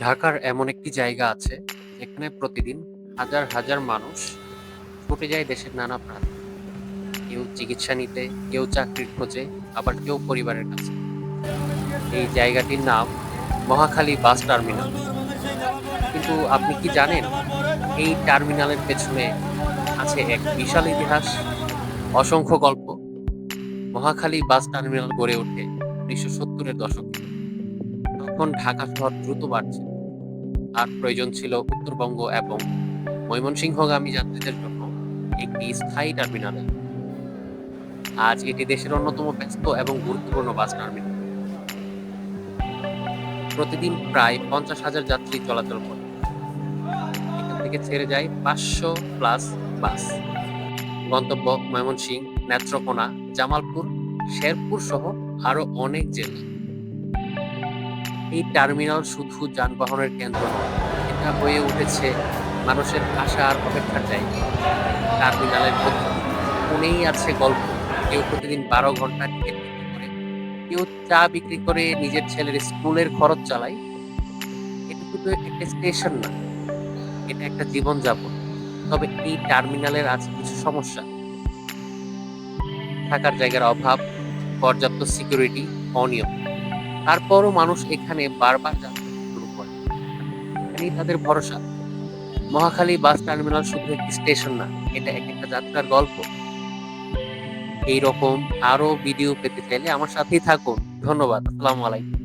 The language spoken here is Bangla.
ঢাকার এমন একটি জায়গা আছে যেখানে প্রতিদিন হাজার হাজার মানুষ ছুটে যায় দেশের নানা প্রান্তে। কেউ চিকিৎসা নিতে, কেউ চাকরির খোঁজে, আবার কেউ পরিবারের কাছে। এই জায়গাটির নাম মহাখালী বাস টার্মিনাল। কিন্তু আপনি কি জানেন, এই টার্মিনালের পেছনে আছে এক বিশাল ইতিহাস, অসংখ্য গল্প। মহাখালী বাস টার্মিনাল গড়ে ওঠে উনিশশো সত্তরের দশকে। তখন ঢাকা শহর দ্রুত বাড়ছে। আর প্রয়োজন ছিল উত্তরবঙ্গ এবং ময়মনসিংহগামী যাত্রীদের জন্য একটি স্থায়ী টার্মিনাল। আজ এটি দেশের অন্যতম ব্যস্ত এবং গুরুত্বপূর্ণ বাস টার্মিনাল। প্রতিদিন প্রায় পঞ্চাশ হাজার যাত্রী চলাচল করে। এখান থেকে ছেড়ে যায় পাঁচশো প্লাস বাস। গন্তব্য ময়মনসিং, নেত্রকোনা, জামালপুর, শেরপুর সহ আরও অনেক জেলা। এই টার্মিনাল শুধু যানবাহনের কেন্দ্র এটা হয়ে উঠেছে মানুষের আশা আর অপেক্ষার জায়গা টার্মিনালের প্রতিটি কোণেই আছে গল্প। কেউ প্রতিদিন বারো ঘণ্টা টিকিট বিক্রি করে, কেউ চা বিক্রি করে নিজের ছেলের স্কুলের খরচ চালায়। এটা শুধু একটা স্টেশন না, এটা একটা জীবনযাপন। তবে এই টার্মিনালের আছে কিছু সমস্যা। থাকার জায়গার অভাব, পর্যাপ্ত সিকিউরিটি অনিয়ম। তারপরও মানুষ এখানে বারবার যাত্রা শুরু করে। এখানেই তাদের ভরসা। মহাখালী বাস টার্মিনাল শুধু একটি স্টেশন না, এটা এক একটা যাত্রার গল্প। এইরকম আরও ভিডিও পেতে চাইলে আমার সাথেই থাকুন। ধন্যবাদ। আসসালামু আলাইকুম।